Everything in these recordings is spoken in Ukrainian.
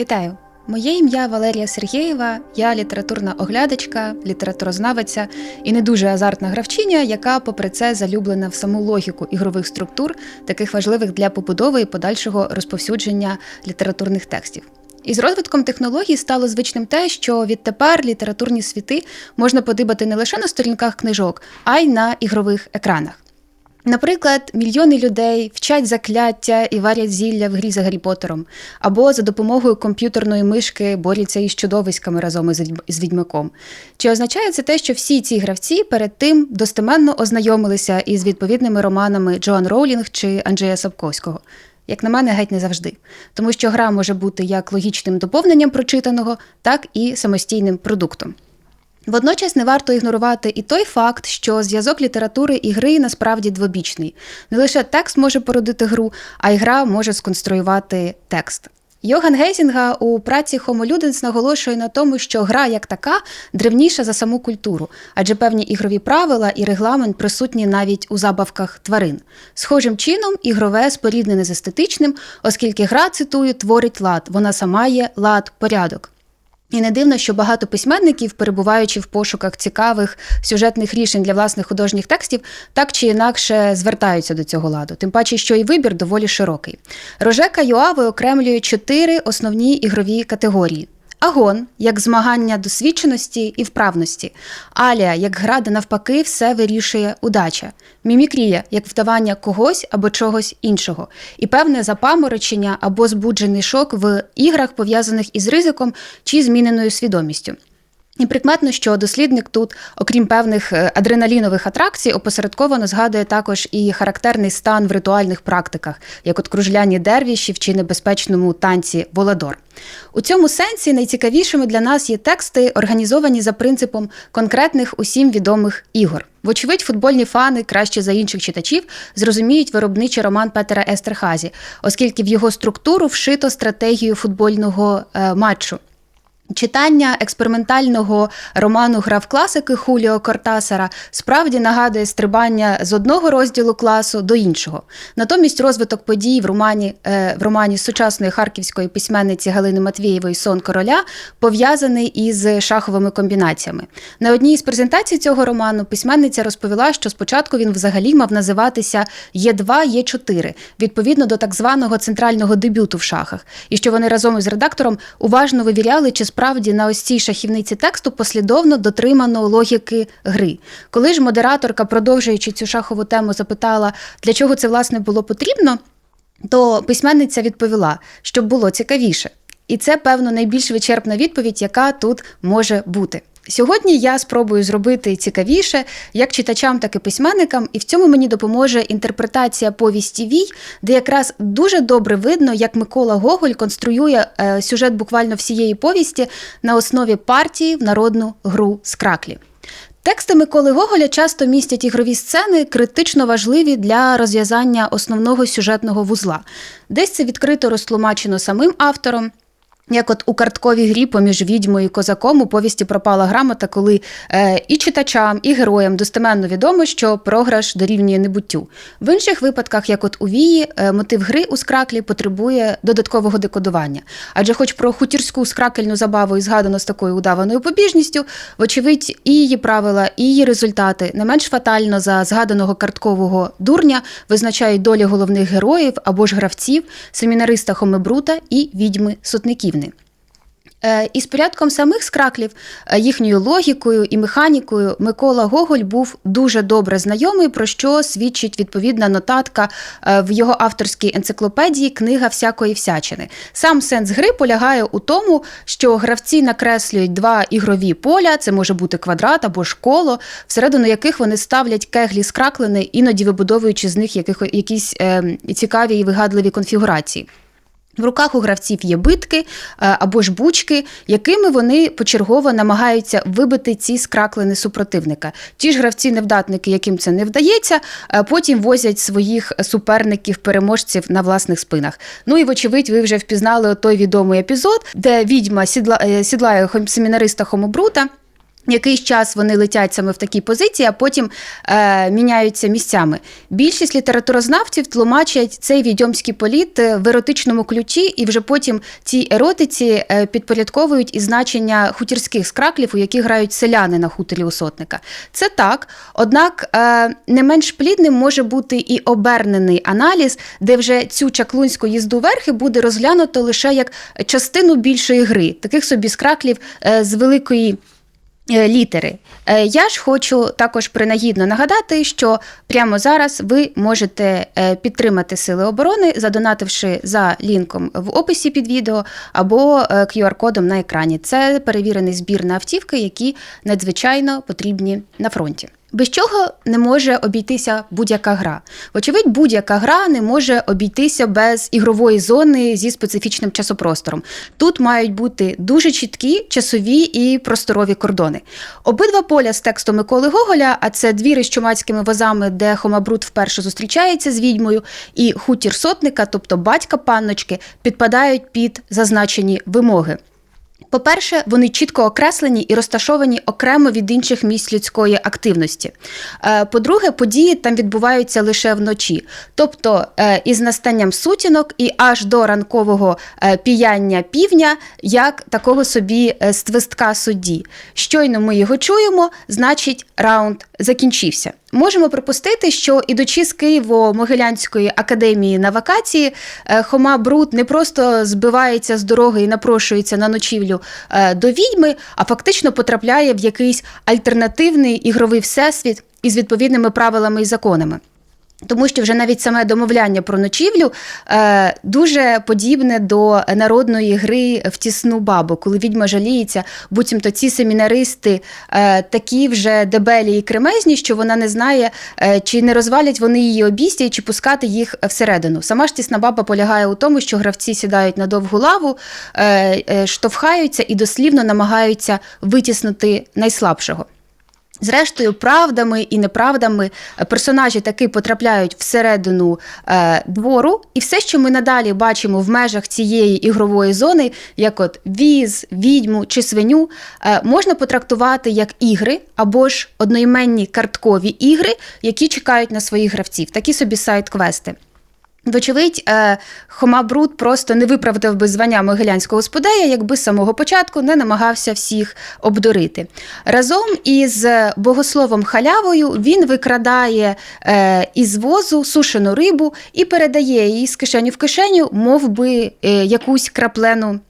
Вітаю! Моє ім'я Валерія Сергєєва, я літературна оглядачка, літературознавиця і не дуже азартна гравчиня, яка, попри це, залюблена в саму логіку ігрових структур, таких важливих для побудови і подальшого розповсюдження літературних текстів. І з розвитком технологій стало звичним те, що відтепер літературні світи можна подибати не лише на сторінках книжок, а й на ігрових екранах. Наприклад, мільйони людей вчать закляття і варять зілля в грі за Гаррі Поттером, або за допомогою комп'ютерної мишки борються із чудовиськами разом із відьмаком. Чи означає це те, що всі ці гравці перед тим достеменно ознайомилися із відповідними романами Джоан Роулінг чи Анджея Сапковського? Як на мене, геть не завжди, тому що гра може бути як логічним доповненням прочитаного, так і самостійним продуктом. Водночас не варто ігнорувати і той факт, що зв'язок літератури і гри насправді двобічний. Не лише текст може породити гру, а й гра може сконструювати текст. Йоган Гейзінга у праці Homo Ludens наголошує на тому, що гра як така древніша за саму культуру, адже певні ігрові правила і регламент присутні навіть у забавках тварин. Схожим чином, ігрове споріднене з естетичним, оскільки гра, цитую, творить лад, вона сама є лад, порядок. І не дивно, що багато письменників, перебуваючи в пошуках цікавих сюжетних рішень для власних художніх текстів, так чи інакше звертаються до цього ладу. Тим паче, що і вибір доволі широкий. Рожека Юа виокремлює чотири основні ігрові категорії. Агон як змагання досвідченості і вправності, Алія як гра, де навпаки все вирішує удача, мімікрія як вдавання когось або чогось іншого, і певне запаморочення або збуджений шок в іграх, пов'язаних із ризиком чи зміненою свідомістю. І прикметно, що дослідник тут, окрім певних е, адреналінових атракцій, опосередковано згадує також і характерний стан в ритуальних практиках, як от кружляні дервішів чи небезпечному танці Воладор. У цьому сенсі найцікавішими для нас є тексти, організовані за принципом конкретних усім відомих ігор. Вочевидь, футбольні фани краще за інших читачів зрозуміють виробничий роман Петера Естерхазі, оскільки в його структуру вшито стратегію футбольного е, матчу. Читання експериментального роману Гра класики Хуліо Кортасара справді нагадує стрибання з одного розділу класу до іншого. Натомість розвиток подій в романі, е, в романі сучасної харківської письменниці Галини Матвієвої Сон короля пов'язаний із шаховими комбінаціями. На одній із презентацій цього роману письменниця розповіла, що спочатку він взагалі мав називатися Є2, Є4, відповідно до так званого центрального дебюту в шахах, і що вони разом із редактором уважно вивіряли, чи справді на ось цій шахівниці тексту послідовно дотримано логіки гри. Коли ж модераторка, продовжуючи цю шахову тему, запитала, для чого це власне було потрібно, то письменниця відповіла, щоб було цікавіше. І це, певно, найбільш вичерпна відповідь, яка тут може бути. Сьогодні я спробую зробити цікавіше як читачам, так і письменникам, і в цьому мені допоможе інтерпретація повісті Вій, де якраз дуже добре видно, як Микола Гоголь конструює е, сюжет буквально всієї повісті на основі партії в народну гру з краклі. Тексти Миколи Гоголя часто містять ігрові сцени, критично важливі для розв'язання основного сюжетного вузла. Десь це відкрито розтлумачено самим автором. Як от у картковій грі поміж відьмою і козаком у повісті пропала грамота, коли е, і читачам, і героям достеменно відомо, що програш дорівнює небуттю. В інших випадках, як от у вії, е, мотив гри у скраклі потребує додаткового декодування. Адже, хоч про хутірську скракельну забаву і згадано з такою удаваною побіжністю, вочевидь, і її правила, і її результати не менш фатально за згаданого карткового дурня визначають долі головних героїв або ж гравців, семінариста Хомебрута і відьми Сотниківни. Е, Із порядком самих скраклів, е, їхньою логікою і механікою Микола Гоголь був дуже добре знайомий, про що свідчить відповідна нотатка е, в його авторській енциклопедії Книга всякої всячини. Сам сенс гри полягає у тому, що гравці накреслюють два ігрові поля, це може бути квадрат або ж коло, всередину яких вони ставлять кеглі скраклини, іноді вибудовуючи з них якісь е, цікаві і вигадливі конфігурації. В руках у гравців є битки е, або ж бучки, якими вони почергово намагаються вибити ці скраклини супротивника. Ті ж гравці-невдатники, яким це не вдається, е, потім возять своїх суперників-переможців на власних спинах. Ну і вочевидь, ви вже впізнали той відомий епізод, де відьма сідла, е, сідлає семінариста Хомобрута. Якийсь час вони летять саме в такій позиції, а потім е, міняються місцями. Більшість літературознавців тлумачать цей відьомський політ е, в еротичному ключі, і вже потім цій еротиці е, підпорядковують і значення хутірських скраклів, у яких грають селяни на хуторі у сотника. Це так. Однак е, не менш плідним може бути і обернений аналіз, де вже цю чаклунську їзду верхи буде розглянуто лише як частину більшої гри, таких собі скраклів е, з великої. Е, Літери. Е, Я ж хочу також принагідно нагадати, що прямо зараз ви можете е, підтримати Сили оборони, задонативши за лінком в описі під відео або QR-кодом на екрані. Це перевірений збір на автівки, які надзвичайно потрібні на фронті. Без чого не може обійтися будь-яка гра. Вочевидь, будь-яка гра не може обійтися без ігрової зони зі специфічним часопростором. Тут мають бути дуже чіткі часові і просторові кордони. Обидва поля з текстом Миколи Гоголя, а це двіри з чумацькими возами, де Хомабрут вперше зустрічається з відьмою, і хутір сотника, тобто батька панночки, підпадають під зазначені вимоги. По-перше, вони чітко окреслені і розташовані окремо від інших місць людської активності. Е, По-друге, події там відбуваються лише вночі, тобто е, із настанням сутінок і аж до ранкового е, піяння півня, як такого собі ствистка судді. Щойно ми його чуємо, значить раунд закінчився. Можемо припустити, що ідучи з Києво-Могилянської академії на вакації, е, Хома Брут не просто збивається з дороги і напрошується на ночівлю е, до відьми, а фактично потрапляє в якийсь альтернативний ігровий всесвіт із відповідними правилами і законами. Тому що вже навіть саме домовляння про ночівлю е, дуже подібне до народної гри в тісну бабу, коли відьма жаліється, буцімто ці семінаристи е, такі вже дебелі і кремезні, що вона не знає, е, чи не розвалять вони її обістя, чи пускати їх всередину. Сама ж тісна баба полягає у тому, що гравці сідають на довгу лаву, е, е, штовхаються і дослівно намагаються витіснути найслабшого. Зрештою, правдами і неправдами е, персонажі таки потрапляють всередину е, двору, і все, що ми надалі бачимо в межах цієї ігрової зони, як от віз, відьму чи свиню, е, можна потрактувати як ігри або ж одноіменні карткові ігри, які чекають на своїх гравців, такі собі сайт-квести. Вочевидь, е, Хома Бруд просто не виправдав би звання могилянського сподея, якби з самого початку не намагався всіх обдурити. Разом із богословом халявою він викрадає е, із возу сушену рибу і передає її з кишеню в кишеню, мов би е, якусь краплену.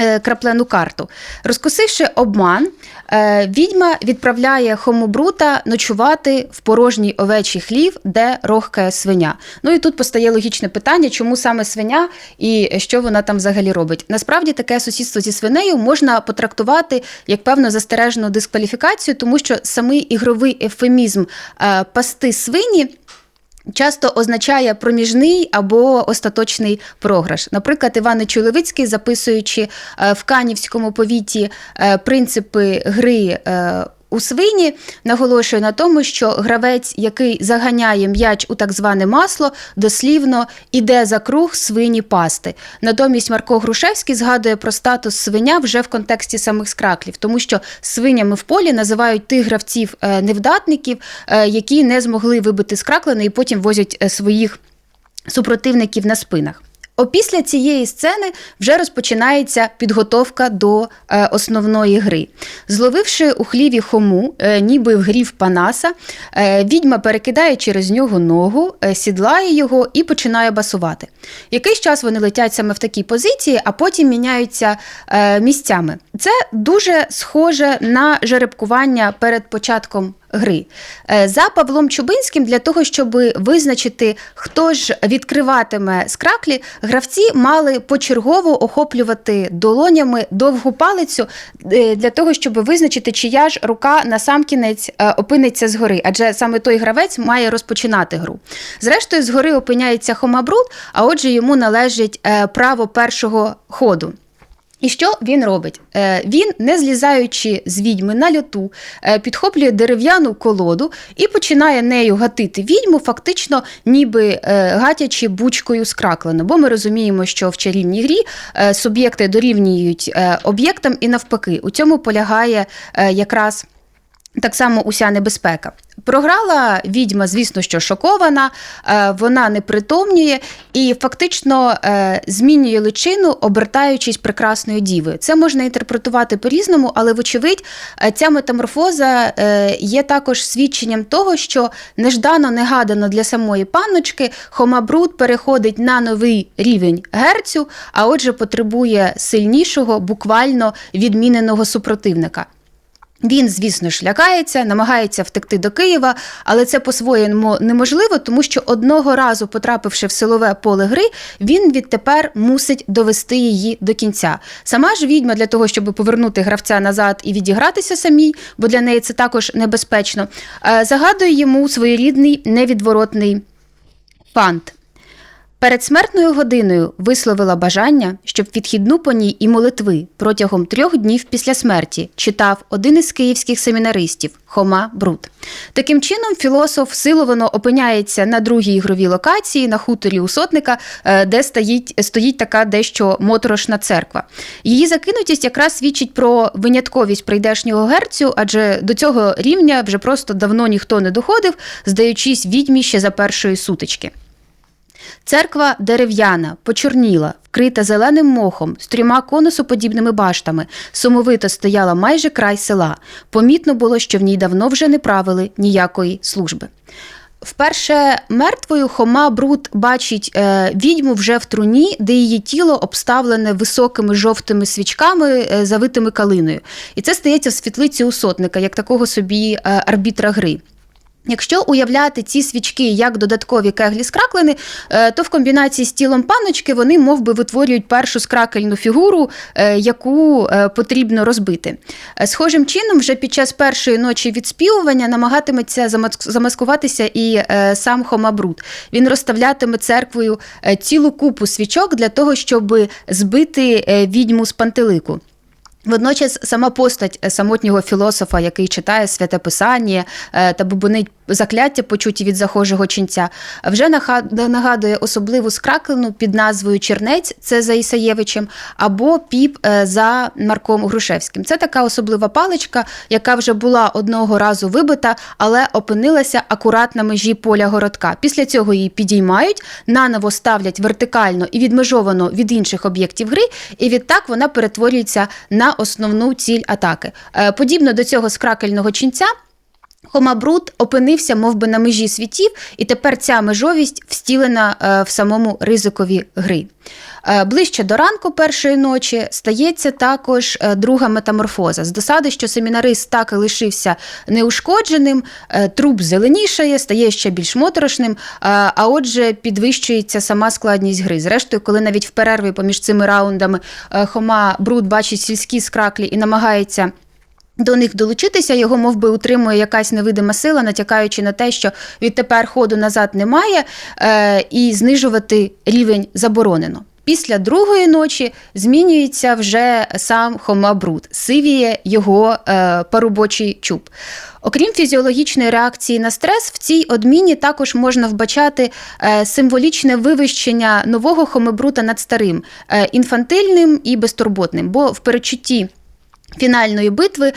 Е, Краплену карту. Розкусивши обман, е, відьма відправляє Хомобрута ночувати в порожній овечий хлів, де рохкає свиня. Ну і тут постає логічне питання, чому саме свиня і що вона там взагалі робить. Насправді таке сусідство зі свинею можна потрактувати як певну застережену дискваліфікацію, тому що самий ігровий ефемізм е, пасти свині. Часто означає проміжний або остаточний програш. Наприклад, Іван Чулевицький, записуючи е, в Канівському повіті е, принципи гри. У свині наголошує на тому, що гравець, який заганяє м'яч у так зване масло, дослівно іде за круг свині пасти. Натомість Марко Грушевський згадує про статус свиня вже в контексті самих скраклів, тому що свинями в полі називають тих гравців е, е, які не змогли вибити скраклини і потім возять е, своїх супротивників на спинах. Опісля цієї сцени вже розпочинається підготовка до е, основної гри. Зловивши у хліві хому, е, ніби в грів Панаса, е, відьма перекидає через нього ногу, е, сідлає його і починає басувати. Якийсь час вони летять саме в такій позиції, а потім міняються е, місцями. Це дуже схоже на жеребкування перед початком гри. Е, За Павлом Чубинським, для того, щоб визначити, хто ж відкриватиме скраклі, гравці мали почергово охоплювати долонями довгу палицю е, для того, щоб визначити, чия ж рука насамкінець е, опиниться згори, адже саме той гравець має розпочинати гру. Зрештою, згори опиняється Хомабрут, а отже, йому належить право першого ходу. І що він робить? Е, Він, не злізаючи з відьми на льоту, е, підхоплює дерев'яну колоду і починає нею гатити відьму, фактично, ніби е, гатячи бучкою з. Бо ми розуміємо, що в чарівній грі суб'єкти дорівнюють об'єктам і навпаки. У цьому полягає якраз. Так само уся небезпека. Програла відьма, звісно, що шокована, е, вона не притомнює і фактично е, змінює личину, обертаючись прекрасною дівою. Це можна інтерпретувати по-різному, але, вочевидь, е, ця метаморфоза є також свідченням того, що неждано, негадано для самої панночки Хомабрут переходить на новий рівень герцю, а отже, потребує сильнішого, буквально відміненого супротивника. Він, звісно ж, лякається, намагається втекти до Києва, але це по-своєму неможливо, тому що одного разу, потрапивши в силове поле гри, він відтепер мусить довести її до кінця. Сама ж відьма для того, щоб повернути гравця назад і відігратися самій, бо для неї це також небезпечно, е, загадує йому своєрідний невідворотний фант. Перед смертною годиною висловила бажання, щоб відхідну по ній і молитви протягом трьох днів після смерті читав один із київських семінаристів Хома Брут. Таким чином, філософ силовано опиняється на другій ігровій локації на хуторі у сотника, е, де стоїть, стоїть така дещо моторошна церква. Її закинутість якраз свідчить про винятковість прийдешнього герцю, адже до цього рівня вже просто давно ніхто не доходив, здаючись відьмі ще за першої сутички. Церква дерев'яна, почорніла, вкрита зеленим мохом, з трьома конусоподібними баштами, сумовито стояла майже край села. Помітно було, що в ній давно вже не правили ніякої служби. Вперше мертвою Хома Брут бачить е, відьму вже в труні, де її тіло обставлене високими жовтими свічками, е, завитими калиною. І це стається в світлиці у сотника, як такого собі е, арбітра гри. Якщо уявляти ці свічки як додаткові кеглі з краклини, е, то в комбінації з тілом паночки вони мов би, витворюють першу скракельну фігуру, е, яку е, потрібно розбити. Схожим чином, вже під час першої ночі відспівування намагатиметься замаскуватися і сам Хомабрут. Він розставлятиме церквою цілу купу свічок для того, щоб збити відьму з пантелику. Водночас сама постать самотнього філософа, який читає святе писання та бубонить закляття, почуті від захожого ченця, вже нагадує особливу скраклену під назвою Чернець, це за Ісаєвичем, або піп е, за Марком Грушевським. Це така особлива паличка, яка вже була одного разу вибита, але опинилася акурат на межі поля городка. Після цього її підіймають, наново ставлять вертикально і відмежовано від інших об'єктів гри, і відтак вона перетворюється на основну ціль атаки. Е, подібно до цього скракельного ченця. Хомабрут опинився мов би, на межі світів, і тепер ця межовість встілена е, в самому ризикові гри. Е, ближче до ранку першої ночі стається також е, друга метаморфоза. З досади, що семінарист так і лишився неушкодженим, труп зеленішає, стає ще більш моторошним, а отже, підвищується сама складність гри. Зрештою, коли навіть в перерві поміж цими раундами Хома Брут бачить сільські скраклі і намагається. До них долучитися його мов би, утримує якась невидима сила, натякаючи на те, що відтепер ходу назад немає, е, і знижувати рівень заборонено. Після другої ночі змінюється вже сам Хомабрут, сивіє його е, парубочий чуб. Окрім фізіологічної реакції на стрес, в цій одміні також можна вбачати е, символічне вивищення нового хомебрута над старим, е, інфантильним і безтурботним, бо в перечутті Фінальної битви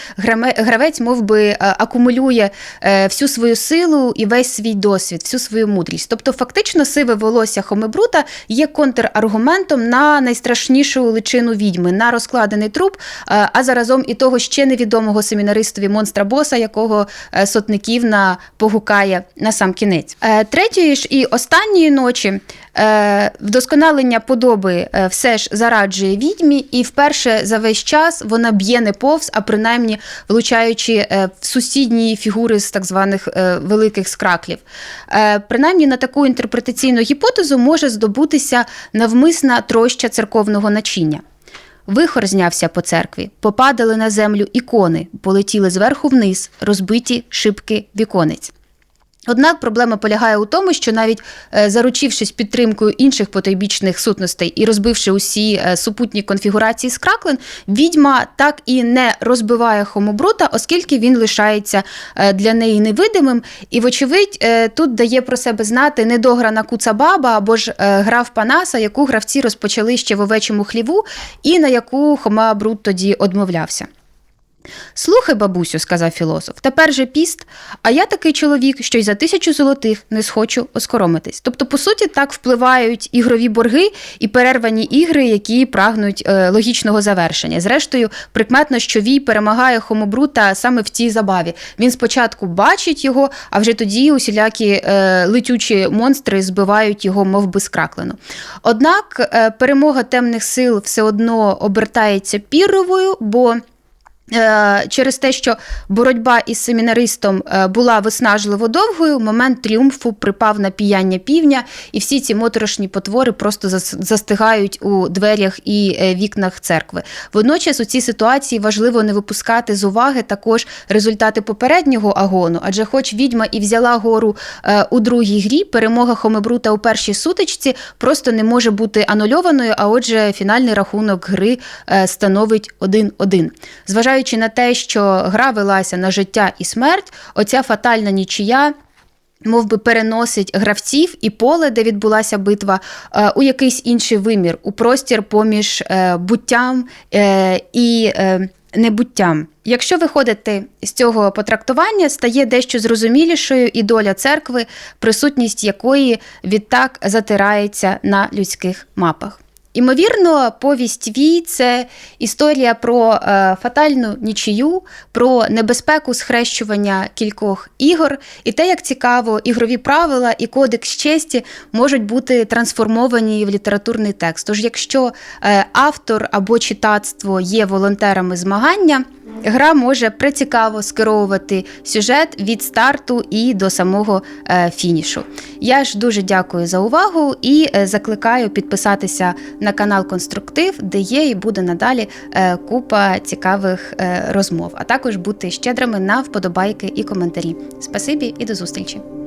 гравець мов би, е, акумулює е, всю свою силу і весь свій досвід, всю свою мудрість. Тобто, фактично, сиве волосся Хомебрута є контраргументом на найстрашнішу личину відьми, на розкладений труп, е, а заразом і того ще невідомого семінаристові монстра боса, якого Сотниківна погукає на сам кінець. Третьої ж і останньої ночі вдосконалення подоби все ж зараджує відьмі, і вперше за весь час вона б'є не повз, а принаймні влучаючи е, в сусідні фігури з так званих е, великих скраклів. Е, принаймні на таку інтерпретаційну гіпотезу може здобутися навмисна троща церковного начиння. Вихор знявся по церкві, попадали на землю ікони, полетіли зверху вниз, розбиті шибки віконець. Однак проблема полягає у тому, що навіть е, заручившись підтримкою інших потойбічних сутностей і розбивши усі е, супутні конфігурації скраклин, відьма так і не розбиває хомобрута, оскільки він лишається е, для неї невидимим. І, вочевидь, тут дає про себе знати недограна куцабаба або ж гра в Панаса, яку гравці розпочали ще в овечому хліву, і на яку Хомабрут тоді одмовлявся. Слухай, бабусю, сказав філософ, тепер же піст, а я такий чоловік, що й за тисячу золотих не схочу оскоромитись. Тобто, по суті, так впливають ігрові борги і перервані ігри, які прагнуть е, логічного завершення. Зрештою, прикметно, що Вій перемагає Хомобрута саме в цій забаві. Він спочатку бачить його, а вже тоді усілякі е, летючі монстри збивають його, мов би, скраклену. Однак е, перемога темних сил все одно обертається пірровою, бо. Е, Через те, що боротьба із семінаристом е, була виснажливо довгою, момент тріумфу припав на піяння півня, і всі ці моторошні потвори просто зас- застигають у дверях і е, вікнах церкви. Водночас у цій ситуації важливо не випускати з уваги також результати попереднього агону, адже, хоч відьма і взяла гору у другій грі, перемога Хомебрута у першій сутичці просто не може бути анульованою, а отже, фінальний рахунок гри становить 1-1. Зважаючи на те, що гра велася на життя і смерть, оця фатальна нічия. Мов би переносить гравців і поле, де відбулася битва, е, у якийсь інший вимір, у простір поміж е, буттям е, і небуттям. Якщо виходити з цього потрактування, стає дещо зрозумілішою і доля церкви, присутність якої відтак затирається на людських мапах. Імовірно, повість Вій це історія про е, фатальну нічию, про небезпеку схрещування кількох ігор, і те, як цікаво, ігрові правила і кодекс честі можуть бути трансформовані в літературний текст. Тож, якщо е, автор або читацтво є волонтерами змагання, гра може прицікаво скеровувати сюжет від старту і до самого е, фінішу. Я ж дуже дякую за увагу і е, закликаю підписатися на канал Конструктив, де є і буде надалі е, купа цікавих розмов, а також бути щедрими на вподобайки і коментарі. Спасибі і до зустрічі!